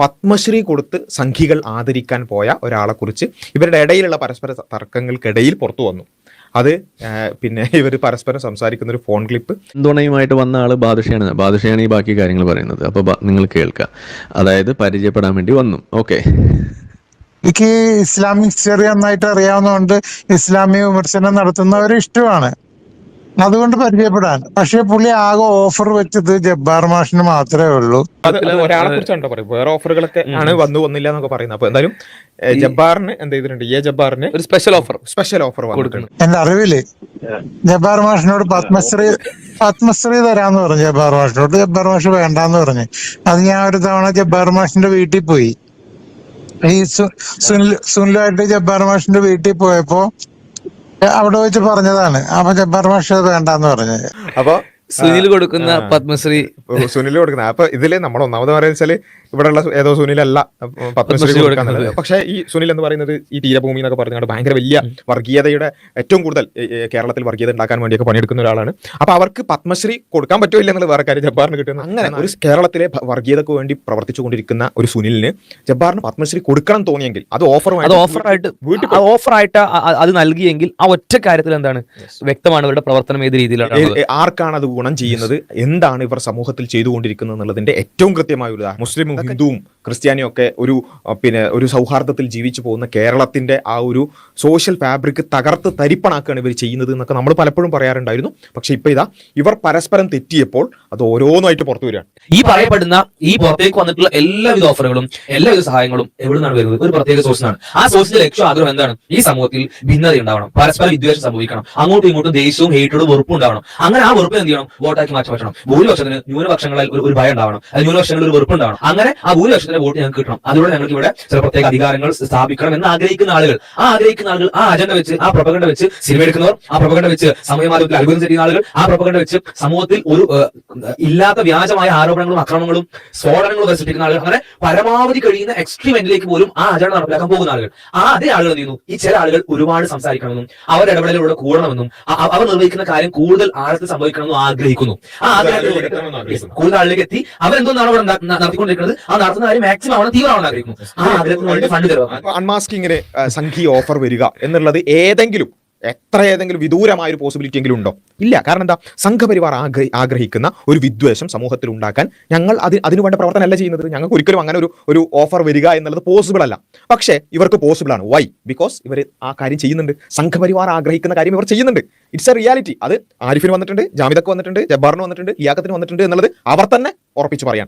പത്മശ്രീ കൊടുത്ത് സംഘികൾ ആദരിക്കാൻ പോയ ഒരാളെക്കുറിച്ച് ഇവരുടെ ഇടയിലുള്ള പരസ്പര തർക്കങ്ങൾക്കിടയിൽ പുറത്തു വന്നു. അത് പിന്നെ ഇവർ പരസ്പരം സംസാരിക്കുന്ന ഒരു ഫോൺ ക്ലിപ്പ്. പിന്തുണയുമായിട്ട് വന്ന ആൾ ബാദുഷയാണ്. ബാദുഷയാണ് ഈ ബാക്കി കാര്യങ്ങൾ പറയുന്നത്. അപ്പോൾ നിങ്ങൾ കേൾക്കുക അതായത് പരിചയപ്പെടാൻ വേണ്ടി വന്നു. ഓക്കെ. എനിക്ക് ഇസ്ലാമിക് ഹിസ്റ്ററി നന്നായിട്ട് അറിയാവുന്നതുകൊണ്ട് ഇസ്ലാമിക വിമർശനം നടത്തുന്നവർ ഇഷ്ടമാണ്. അതുകൊണ്ട് പരിചയപ്പെടാൻ. പക്ഷെ പുള്ളി ആകെ ഓഫർ വെച്ചത് ജബ്ബാർ മാഷിന് മാത്രമേ ഉള്ളൂ. ഒരാളെ കുറിച്ചാണ് പറയും വേറെ ഓഫറുകളൊക്കെ ആണ് വന്നു വന്നില്ല എന്നൊക്കെ പറയുന്നത്. അപ്പൊ എന്തായാലും ജബ്ബാറിന് എന്ത് ചെയ്തിട്ടുണ്ട്? എ ജബ്ബാറിന് ഒരു സ്പെഷ്യൽ ഓഫർ സ്പെഷ്യൽ ഓഫർ കൊടുക്കണം എന്റെ അറിവിൽ ജബ്ബാർ മാഷിനോട് പത്മശ്രീ പത്മശ്രീ തരാന്ന് പറഞ്ഞു ജബ്ബാർ മാഷിനോട്. ജബ്ബാർ മാഷ് വേണ്ടാന്ന് പറഞ്ഞു. അത് ഞാൻ ഒരു തവണ ജബ്ബാർ മാഷിന്റെ വീട്ടിൽ പോയി. ഈ സുനിൽ സുനിലായിട്ട് ജബ്ബാർ മാഷിന്റെ വീട്ടിൽ പോയപ്പോ അവിടെ വെച്ച് പറഞ്ഞതാണ്. അപ്പൊ ജബ്ബാർ മാഷ് വേണ്ടെന്ന് പറഞ്ഞു. അപ്പൊ സുനിൽ കൊടുക്കുന്ന പത്മശ്രീ. സുനിൽ കൊടുക്കുന്ന. അപ്പൊ ഇതിൽ നമ്മൾ ഒന്നാമത് പറയുന്നത് വെച്ചാൽ ഇവിടെയുള്ള ഏതോ സുനിലല്ല പത്മശ്രീ പത്മശ്രീ കൊടുക്കാന്നുള്ളത്. പക്ഷെ ഈ സുനിൽ എന്ന് പറയുന്നത് ഈ തീരഭൂമി എന്നൊക്കെ പറഞ്ഞുകൊണ്ട് ഭയങ്കര വലിയ വർഗീയതയുടെ ഏറ്റവും കൂടുതൽ കേരളത്തിൽ വർഗീയത ഉണ്ടാക്കാൻ വേണ്ടിയൊക്കെ പണിയെടുക്കുന്ന ഒരാളാണ്. അപ്പൊ അവർക്ക് പത്മശ്രീ കൊടുക്കാൻ പറ്റില്ല എന്നുള്ള വേറെ കാര്യം ജബ്ബാറിന് കിട്ടുന്നത് അങ്ങനെ ഒരു കേരളത്തിലെ വർഗീയതക്ക് വേണ്ടി പ്രവർത്തിച്ചുകൊണ്ടിരിക്കുന്ന ഒരു സുനിലിന് ജബ്ബാറിന് പത്മശ്രീ കൊടുക്കണം തോന്നിയെങ്കിൽ അത് ഓഫർ ഓഫറായിട്ട് വീട്ടിൽ ഓഫറായിട്ട് അത് നൽകിയെങ്കിൽ ആ ഒറ്റ കാര്യത്തിൽ എന്താണ് വ്യക്തമാണ് ഇവരുടെ പ്രവർത്തനം ഏത് രീതിയിലാണ് ആർക്കാണ് അത് ഗുണം ചെയ്യുന്നത് എന്താണ് ഇവർ സമൂഹത്തിൽ ചെയ്തുകൊണ്ടിരിക്കുന്നത് എന്നുള്ളതിന്റെ ഏറ്റവും കൃത്യമായ ഒരു ഉദാഹരണം. മുസ്ലിമും ഹിന്ദുവും ക്രിസ്ത്യാനിയും ഒക്കെ ഒരു പിന്നെ ഒരു സൗഹാർദ്ദത്തിൽ ജീവിച്ചു പോകുന്ന കേരളത്തിന്റെ ആ ഒരു സോഷ്യൽ ഫാബ്രിക് തകർത്ത് തരിപ്പണാക്കുകയാണ് ഇവർ ചെയ്യുന്നത് എന്നൊക്കെ നമ്മൾ പലപ്പോഴും പറയാറുണ്ടായിരുന്നു. പക്ഷെ ഇപ്പൊ ഇതാ ഇവർ പരസ്പരം തെറ്റിയപ്പോൾ അത് ഓരോന്നായിട്ട് പുറത്തു വരികയാണ്. ഈ പറയപ്പെടുന്ന ഈ പുറത്തേക്ക് വന്നിട്ടുള്ള എല്ലാവിധ ഓഫറുകളും എല്ലാവിധ സഹായങ്ങളും എവിടെ നിന്നാണ് വരുന്നത്? ഒരു പ്രത്യേക സോഴ്സ് ആണ് ആ സോഴ്സിന്റെ ലക്ഷ്യം ആഗ്രഹം എന്താണ്? ഈ സമൂഹത്തിൽ ഭിന്നത ഉണ്ടാവണം പരസ്പരം വിദ്വേഷം സംഭവിക്കണം അങ്ങോട്ടും ഇങ്ങോട്ടും ദേഷ്യവും ഹേറ്റോടും വെറുപ്പും ഉണ്ടാവണം. അങ്ങനെ ആ വെറുപ്പ് എന്ത് ചെയ്യണം? വോട്ടാക്കി മാറ്റി വെക്കണം ഭൂരിപക്ഷത്തിന് ന്യൂനപക്ഷങ്ങളിൽ ഒരു ഭയം ഉണ്ടാവണം. ന്യൂനപക്ഷങ്ങളിൽ ഒരു വെറുപ്പ് ഉണ്ടാവണം. അങ്ങനെ ആ ഭൂരിപക്ഷത്തിന്റെ വോട്ട് ഞങ്ങൾക്ക് കിട്ടണം. അതിലൂടെ ഞങ്ങൾക്ക് ഇവിടെ ചില പ്രത്യേക അധികാരങ്ങൾ സ്ഥാപിക്കണം എന്ന് ആഗ്രഹിക്കുന്ന ആളുകൾ. ആ ആഗ്രഹിക്കുന്ന ആളുകൾ ആ അജണ്ട വെച്ച് ആ പ്രപകണ്ഡ വെച്ച് സിനിമ എടുക്കുന്നവർ ആ പ്രപകണ്ഡ വെച്ച് സമയമാധ്യമത്തിൽ അത്ഭുതം ചെയ്യുന്ന ആളുകൾ ആ പ്രപകണ്ഡ വെച്ച് സമൂഹത്തിൽ ഒരു ഇല്ലാത്ത വ്യാജമായ ആരോപണങ്ങളും അക്രമങ്ങളും സ്ഫോടനങ്ങളും സൃഷ്ടിക്കുന്ന ആളുകൾ അങ്ങനെ പരമാവധി കഴിയുന്ന എക്സ്ട്രീം എൻഡിലേക്ക് പോലും ആ അജണ്ട നടപ്പിലാക്കാൻ പോകുന്ന ആളുകൾ. ആ അതേ ആളുകൾ എന്ത് ചെയ്യുന്നു? ഈ ചില ആളുകൾ ഒരുപാട് സംസാരിക്കണമെന്നും അവർ ഇടപെടലിലൂടെ കൂടണമെന്നും അവർ നിർവഹിക്കുന്ന കാര്യം കൂടുതൽ ആഴത്തിൽ സംഭവിക്കണമെന്നും ആഗ്രഹിക്കുന്നു. ആ ആഗ്രഹത്തിലൂടെ കൂടുതൽ ആളിലേക്ക് എത്തി അവരെന്തോന്നാണ് അവിടെ നടത്തിക്കൊണ്ടിരിക്കുന്നത്? ആ നടത്തുന്ന കാര്യം മാക്സിമം അവിടെ തീവ്രമാണെന്ന് ആഗ്രഹിക്കുന്നു ആ ആഗ്രഹത്തിന് വേണ്ടി ഫണ്ട് തരുക അൺമാസ്കിങ്ങിന് സംഘീയ ഓഫർ വരിക എന്നുള്ളത് ഏതെങ്കിലും എത്ര ഏതെങ്കിലും വിദൂരമായ ഒരു പോസിബിലിറ്റി എങ്കിലും ഉണ്ടോ? ഇല്ല. കാരണം എന്താ? സംഘപരിവാർ ആഗ്രഹി ആഗ്രഹിക്കുന്ന ഒരു വിദ്വേഷം സമൂഹത്തിൽ ഉണ്ടാക്കാൻ ഞങ്ങൾ അത് അതിനു വേണ്ട പ്രവർത്തനമല്ല ചെയ്യുന്നത്. ഞങ്ങൾക്ക് ഒരിക്കലും അങ്ങനെ ഒരു ഒരു ഓഫർ വരിക എന്നുള്ളത് പോസിബിൾ അല്ല. പക്ഷേ ഇവർക്ക് പോസിബിൾ ആണ്. വൈ ബിക്കോസ് ഇവർ ആ കാര്യം ചെയ്യുന്നുണ്ട്. സംഘപരിവാർ ആഗ്രഹിക്കുന്ന കാര്യം ഇവർ ചെയ്യുന്നുണ്ട്. ഇറ്റ്സ് എ റിയാലിറ്റി അത് ആരിഫിന് വന്നിട്ടുണ്ട് ജാമിദക്ക് വന്നിട്ടുണ്ട് ജബ്ബാറിന് വന്നിട്ടുണ്ട് ഇയാക്കത്തിന് വന്നിട്ടുണ്ട് എന്നുള്ളത് അവർ തന്നെ ഉറപ്പിച്ച് പറയാൻ.